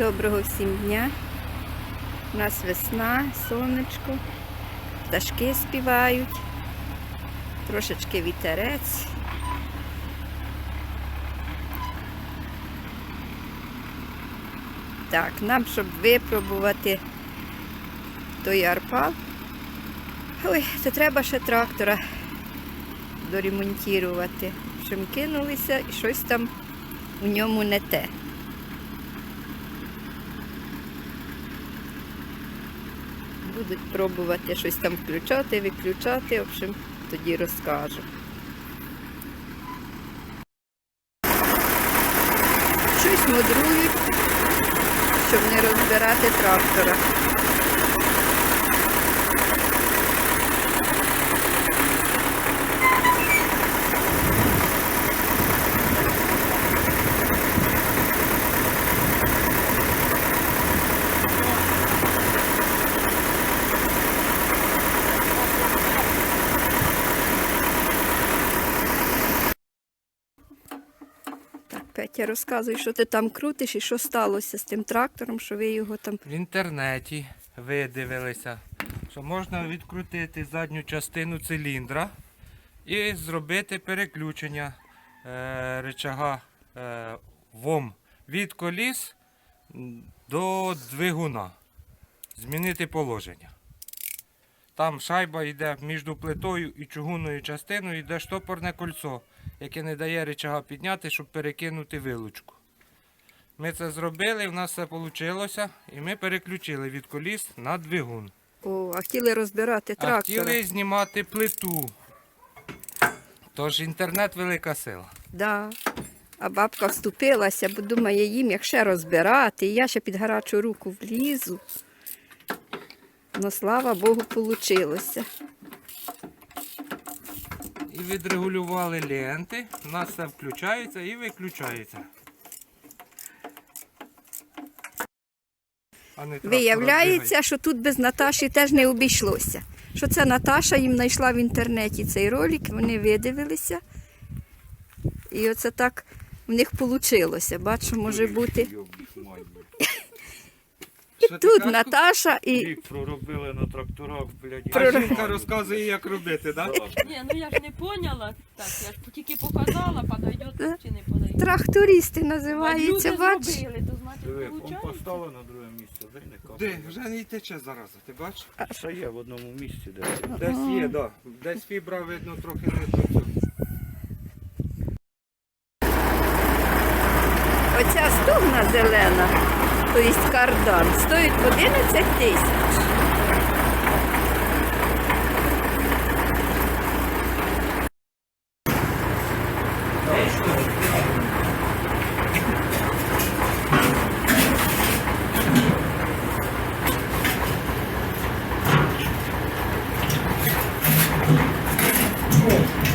Доброго всім дня. У нас весна, сонечко, пташки співають, трошечки вітерець. Так, нам, щоб випробувати той арпал, ой, то треба ще трактора доремонтувати. Щоб кинулися і щось там у ньому не те. Будуть пробувати щось там включати, виключати, в общем, тоді розкажу. Щось мудрують, щоб не розбирати трактора. Петя, розказуй, що ти там крутиш і що сталося з тим трактором, що ви його там. В інтернеті видивилися, що можна відкрутити задню частину циліндра і зробити переключення е, рычага е, ВОМ від коліс до двигуна. Змінити положення. Там шайба йде між плитою і чугунною частиною, йде штопорне кольцо, яке не дає рычага підняти, щоб перекинути вилучку. Ми це зробили, в нас все вийшло, і ми переключили від коліс на двигун. О, а хотіли розбирати А хотіли знімати плиту. Тож інтернет велика сила. Да. А бабка вступилася, бо думає їм, як ще розбирати. І я ще під гарячу руку влізу. Ну, слава Богу, вийшло. І відрегулювали ленти, у нас все включається і виключається. А не Виявляється, що тут без Наташі теж не обійшлося. Що це Наташа їм знайшла в інтернеті цей ролик, вони видивилися. І оце так в них вийшло. Бачу, може бути. І тут? Наташа і Рік проробили на тракторах, блядь. А жінка розказує, як робити, так? Ні, ну я ж не поняла. Так, я ж тільки показала, подойде Да. чи не подойде. трактористи називаються, люди бач. зробили, то значить Диви, он виходить. поставив на друге місце, вже й не Де? капає. Вже не тече зараза, ти бачиш? Ще є в одному місці, де. Десь є, так. Да. Десь фібра видно трохи не до Оця стугна зелена, тобто кардан, стоїть в 11 тисяч.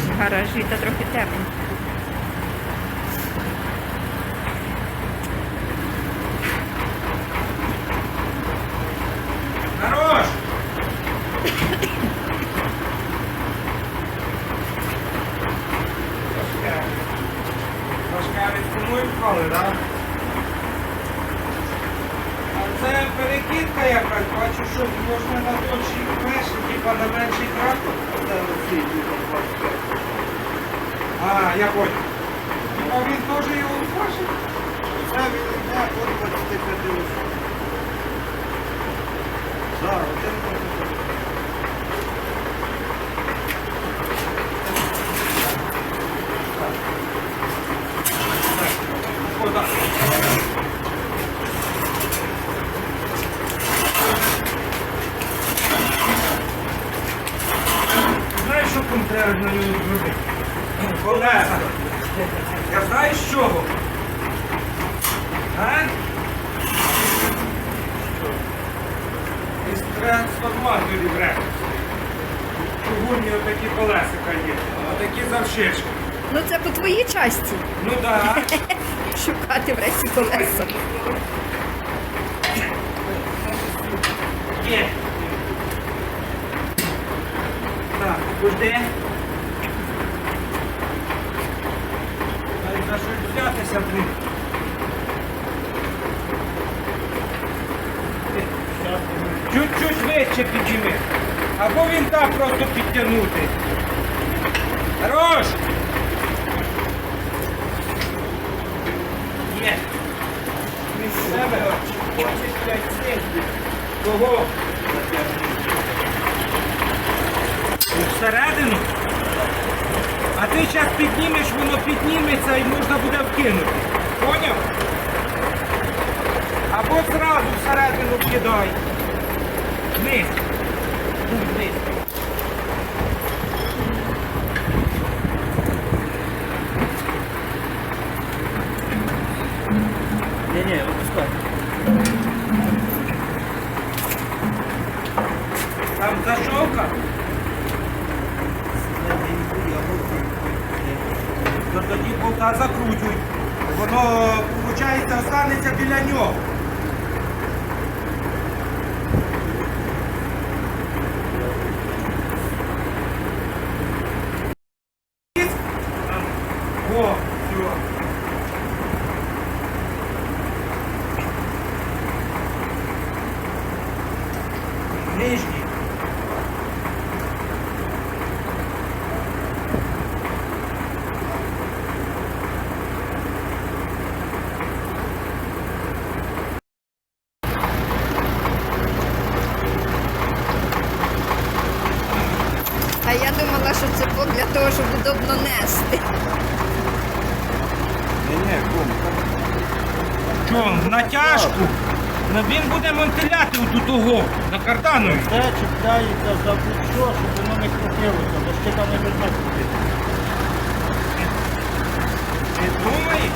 В гаражі та трохи тепло. Хорош! Трошки відкумують впали, так? А це перекидка якась, бачу, що можна на тонший менший, типа на менший трактор. Оце оцей, типа, 25. А, я понял. А він теж його бачить? Це він йде от 25 років. Так, один трактор. О, так. Знаєш, на зробити? Колеса. Я знаю з чого. А? Із трансформаторів речі. Чугунні отакі колесика є. Отакі завшишки. Ну це по твоїй часті Ну так. шукати в речі колеса. Є. Так, куди? за що взятися. Чуть-чуть вище підійми. Або він так просто підтягнути. Ну, Вниз. Ні-ні, опускай. Там зашовка. То тоді болта закручуй. Воно, виходить, останеться біля нього. О, все. Нижній. А я думала, що це бок для того, щоб удобно нести. Ні-ні, кум. Чо, натяжку? Ну, Він буде мотиляти оту того на картанові. Це чіпляється за будь-що, щоб воно не крутилося, бо ще там не можна крутити. Ти думаєш?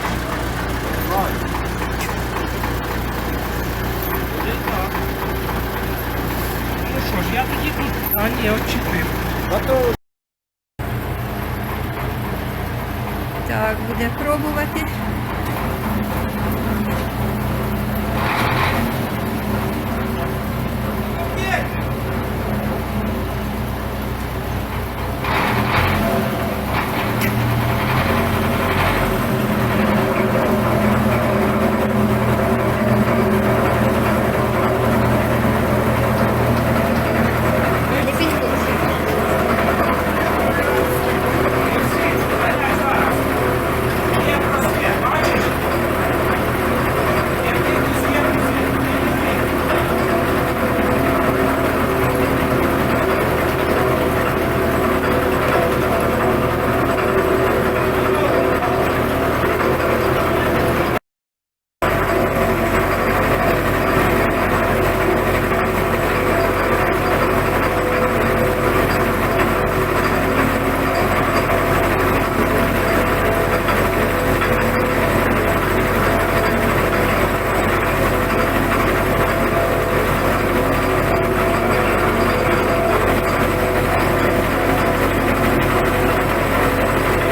Ти так. Ну що ж, я тоді тут. А ні, отчепив. Готово. Так, буде пробувати. Є! Не підходить. Є просвіт, бачиш? Як ти тут зверху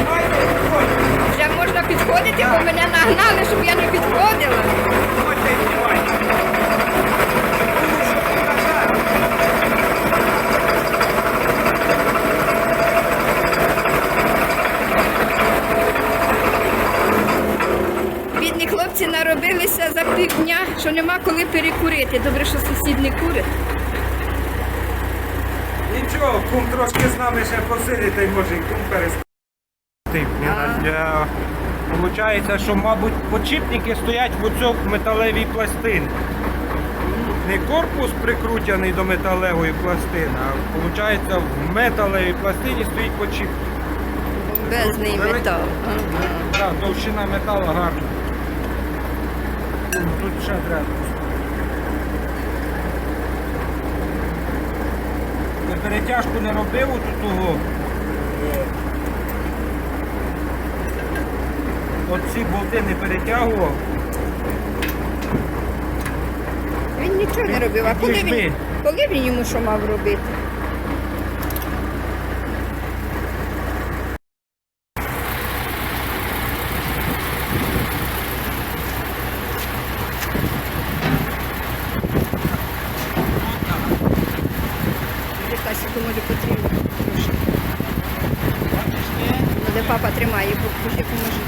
Давайте, виходь. Вже можна підходити, бо мене нагнали, щоб я не підходила. Виходьте, знімайте. Тому що показати. Бідні хлопці наробилися за півдня, що нема коли перекурити. Добре, що сусід не курить. Нічого, кум трошки з нами ще посидить, та й може і кум перестати. Получається, що, мабуть, подшипники стоять в оцьому металевій пластині. Не корпус прикрутяний до металевої пластини, а виходить, в металевій пластині стоїть подшипник. Безний метал. Так, товщина металу гарна. Тут ще треба. Ти перетяжку не робив тут того. Оці болти не перетягував. Він нічого не робив. А коли він, коли він йому що мав робити? Касіку може потрібно. трошки. Ну, Де папа тримає, бо ще поможи.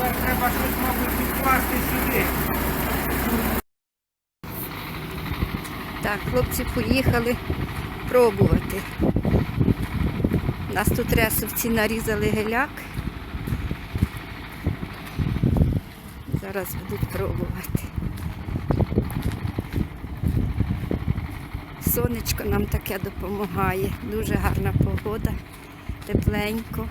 Вам треба щось, мабуть, підкласти сюди. Хлопці поїхали пробувати. У Нас тут ресовці нарізали геляк. Зараз будуть пробувати. Сонечко нам таке допомагає. Дуже гарна погода, тепленько.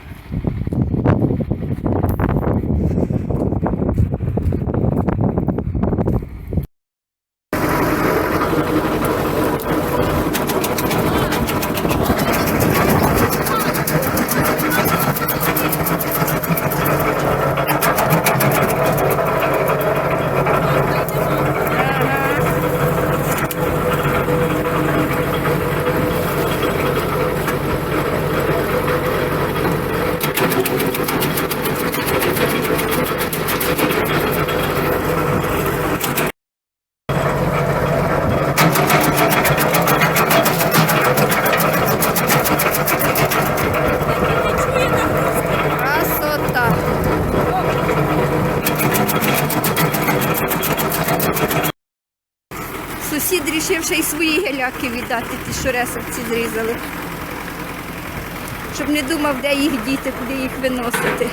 Красота! Сусід рішив ще й свої віддати, ті, що ресовці зрізали. Щоб не думав, де їх діти, куди їх виносити.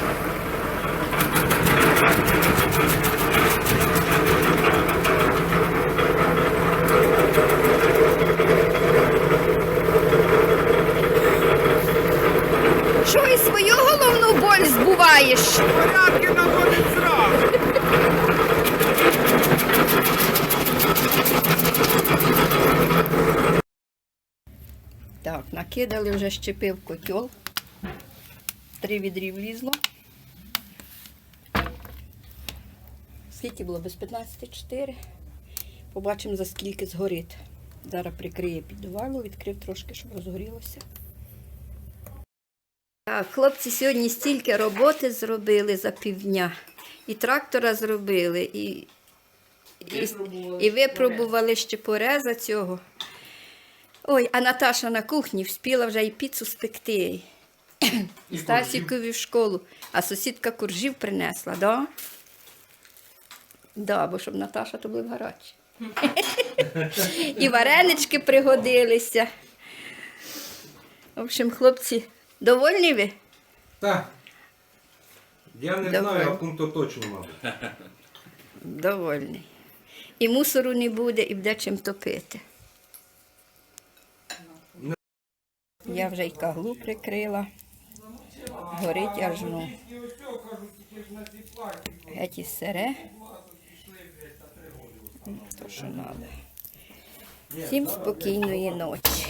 Так, накидали вже щепи в котел. Три відрі влізло. Скільки було? Без 15,4. Побачимо, за скільки згорить. Зараз прикриє піддувало, відкрив трошки, щоб розгорілося. Так, хлопці сьогодні стільки роботи зробили за півдня. І трактора зробили, і, і, і випробували ще пореза цього. Ой, а Наташа на кухні вспіла вже і піцу спекти. Стасікові в школу. А сусідка куржів принесла, да? Да, бо щоб Наташа то були гарячі. І варенички пригодилися. В общем, хлопці, довольні ви? Так. Я не Давай. знаю, а пункту точно, мабуть. Довольні. І мусору не буде, і буде чим топити. Я вже й каглу прикрила. Горить аж ну. Геть із сере. То, що треба. Всім спокійної ночі.